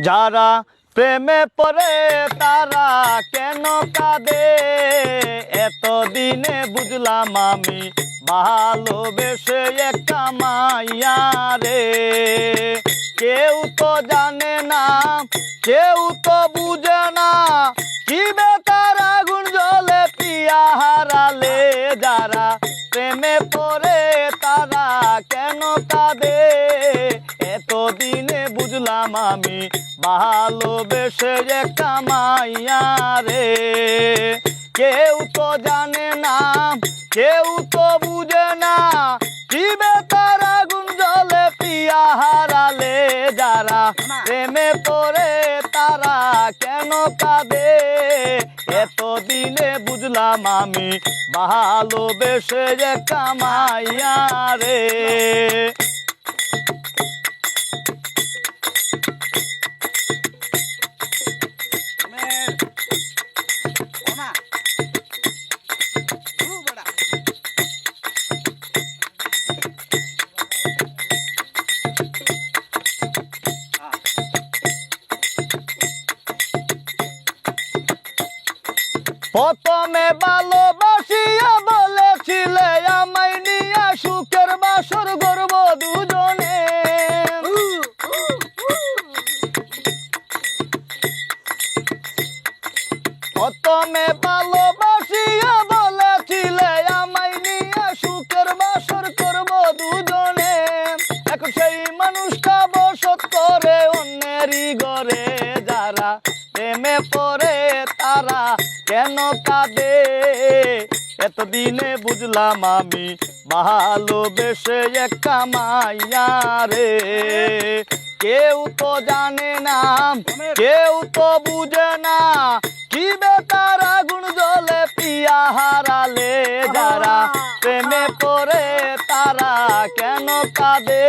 যারা প্রেমে পড়ে, তারা কেন কাঁদে? এতদিনে বুঝলাম আমি ভালোবেসে একটা মাইয়া রে। কেউ তো জানে না, কেউ তো বুঝে না কি বেতার আগুন জ্বলে পিয়া হারালে। যারা প্রেমে পড়ে, তারা কেন কাঁদে? আমি ভালোবেসে একটা মাইয়া রে। কেউ তো জানে না কেউ তো বুঝে না কি বেতার আগুন জ্বলে পিয়া হারালে যারা প্রেমে পড়ে তারা কেন কাঁদে? এতদিনে বুঝলাম আমি ভালোবেসে যে কামাইয়া রে। প্রথমে ভালোবাসিয়া বলেছিলে, আমায় নিয়া সুখের বাসর গর্ব দুজনে। প্রথমে ভালোবাসিয়া বলেছিলে, আমায় নিয়া সুখের বাসর করব দুজনে। এখন সেই মানুষটা বসত করে অন্যেরই ঘরে, যারা প্রেমে পড়ে তারা কেন কাঁদে? এতদিনে বুঝলাম আমি ভালোবেসে একটা মাইয়া রে। কেউ তো জানে না, কেউ তো বুঝে না কি বেতার আগুন জ্বলে পিয়া হারালে যারা। প্রেমে পড়ে তারা কেন কাঁদে?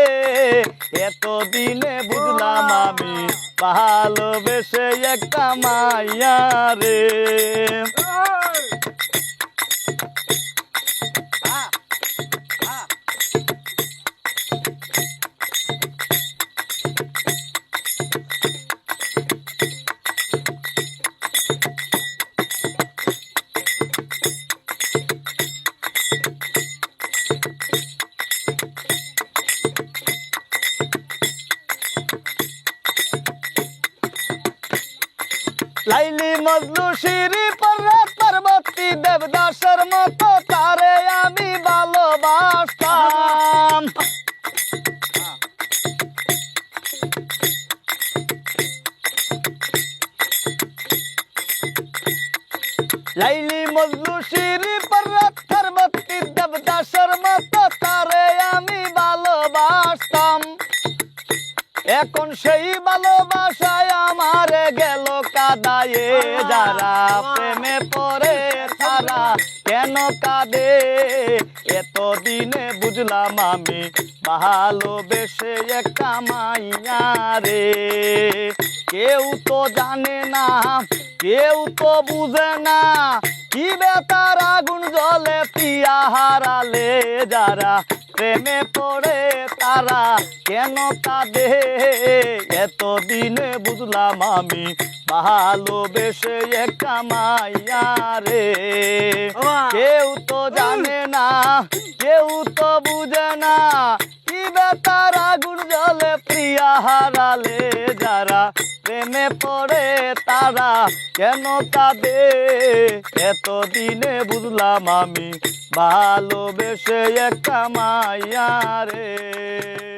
এতদিনে বুঝলাম আমি ভালোবেসে একটা মাইয়া রে। লাইলি মজনু শিরি পর্বত পর্বতী দেবদাসের মতো তারে আমি ভালোবাসতাম। লাইলি মজনু শিরি পর্বত পর্বতী দেবদাসের মতো তারে আমি ভালোবাসতাম। এখন সেই ভালোবাসায় আমারে গেল কাদায়ে যারা প্রেমে পড়ে তারা কেন কাঁদে? এতদিনে বুঝলাম আমি ভালোবেসে একটা মাইয়া রে। কেউ তো জানে না, কেউ তো বুঝে না কি বেতার আগুন জ্বলে পিয়া হারালে। যারা প্রেমে পড়ে তারা কেন কাঁদে? এতদিনে বুঝলাম আমি ভালোবেসে একটা মাইয়া রে। কেউ তো জানে না কেউ তো বুঝে না কি বেতার আগুন জ্বলে প্রিয়া হারালে যারা। প্রেমে পড়ে তারা কেন কাঁদে? এতদিনে বুঝলাম আমি ভালোবেসে একটা মাইয়া রে।